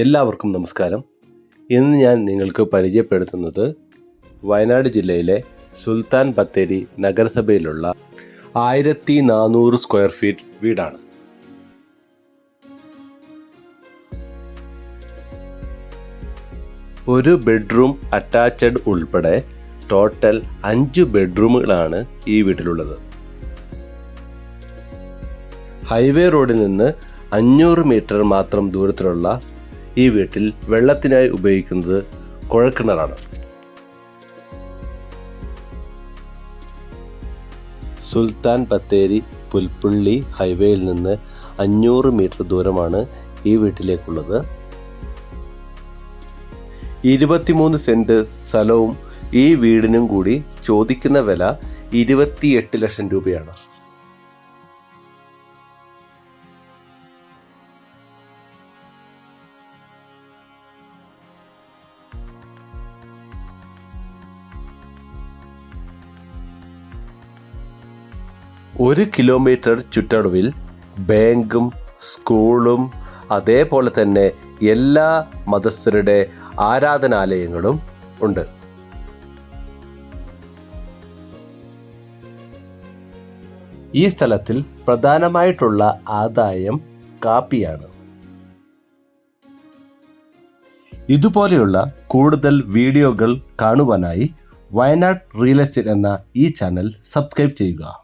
എല്ലാവർക്കും നമസ്കാരം. ഇന്ന് ഞാൻ നിങ്ങൾക്ക് പരിചയപ്പെടുത്തുന്നത് വയനാട് ജില്ലയിലെ സുൽത്താൻ ബത്തേരി നഗരസഭയിലുള്ള ആയിരത്തി നാനൂറ് സ്ക്വയർ ഫീറ്റ് വീടാണ്. ഒരു ബെഡ്റൂം അറ്റാച്ചഡ് ഉൾപ്പെടെ ടോട്ടൽ അഞ്ച് ബെഡ്റൂമുകളാണ് ഈ വീട്ടിലുള്ളത്. ഹൈവേ റോഡിൽ നിന്ന് അഞ്ഞൂറ് മീറ്റർ മാത്രം ദൂരത്തിലുള്ള ഈ വീട്ടിൽ വെള്ളത്തിനായി ഉപയോഗിക്കുന്നത് കുഴക്കിണറാണ് സുൽത്താൻ ബത്തേരി പുൽപ്പള്ളി ഹൈവേയിൽ നിന്ന് അഞ്ഞൂറ് മീറ്റർ ദൂരമാണ് ഈ വീട്ടിലേക്കുള്ളത്. ഇരുപത്തിമൂന്ന് സെന്റ് സ്ഥലവും ഈ വീടിനും കൂടി ചോദിക്കുന്ന വില ഇരുപത്തിയെട്ട് ലക്ഷം രൂപയാണ്. ഒരു കിലോമീറ്റർ ചുറ്റളവിൽ ബാങ്കും സ്കൂളും അതേപോലെ തന്നെ എല്ലാ മതസ്ഥരുടെ ആരാധനാലയങ്ങളും ഉണ്ട്. ഈ സ്ഥലത്തിൽ പ്രധാനമായിട്ടുള്ള ആദായം കാപ്പിയാണ്. ഇതുപോലെയുള്ള കൂടുതൽ വീഡിയോകൾ കാണുവാനായി വയനാട് റിയൽ എസ്റ്റേറ്റ് എന്ന ഈ ചാനൽ സബ്സ്ക്രൈബ് ചെയ്യുക.